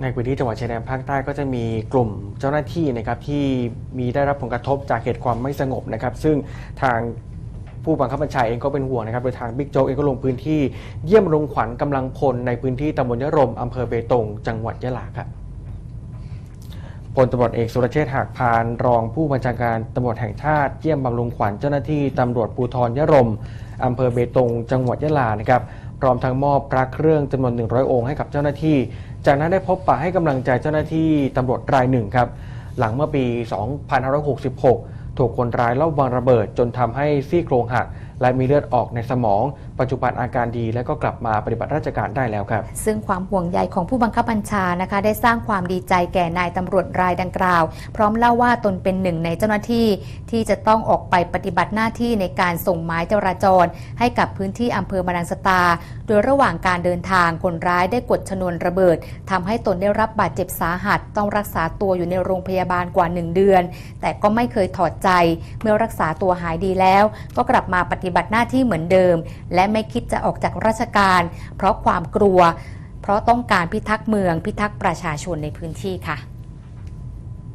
ในพื้นที่จังหวัดชายแดนภาคใต้ก็จะมีกลุ่มเจ้าหน้าที่นะครับที่มีได้รับผลกระทบจากเหตุความไม่สงบนะครับ ซึ่งทางผู้บังคับบัญชาเองก็เป็นห่วงนะครับโดยทางบิ๊กโจ๊กเองก็ลงพื้นที่เยี่ยมโรงขวัญกำลังพลในพื้นที่ตำบลยะรมอำเภอเบตง จังหวัดยะลาครับพลตำรวจเอกสุรเชษฐ์หากพานรองผู้บัญชาการตำรวจแห่งชาติเยี่ยมบำรุงขวัญเจ้าหน้าที่ตำรวจภูธรยะรมอำเภอเบตง จังหวัดยะลานะครับ พร้อมทั้งมอบพระเครื่องจำนวน 100 องค์ให้กับเจ้าหน้าที่ จากนั้นได้พบปะให้กำลังใจเจ้าหน้าที่ตำรวจรายหนึ่งครับ หลังเมื่อปี 2566 ถูกคนร้ายลอบวางระเบิดจนทำให้ซี่โครงหัก และมีเลือดออกในสมอง ปัจจุบันอาการดีและก็กลับมาปฏิบัติราชการได้แล้วครับ ซึ่งความห่วงใยของผู้บังคับบัญชานะคะ ได้สร้างความดีใจแก่นายตำรวจรายดังกล่าว พร้อมเล่าว่าตนเป็นหนึ่งในเจ้าหน้าที่ ที่จะต้องออกไปปฏิบัติหน้าที่ในการส่งไม้จราจร ให้กับพื้นที่อำเภอมานังสตา โดยระหว่างการเดินทางคนร้ายได้กดชนวนระเบิดทำให้ตนได้รับบาดเจ็บสาหัส ต้องรักษาตัวอยู่ในโรงพยาบาลกว่า 1 เดือน แต่ก็ไม่เคยถอดใจ เมื่อรักษาตัวหายดีแล้ว ก็กลับมาปฏิบัติหน้าที่เหมือนเดิม และไม่คิดจะออกจากราชการ เพราะความกลัว เพราะต้องการพิทักษ์เมือง พิทักษ์ประชาชนในพื้นที่ค่ะ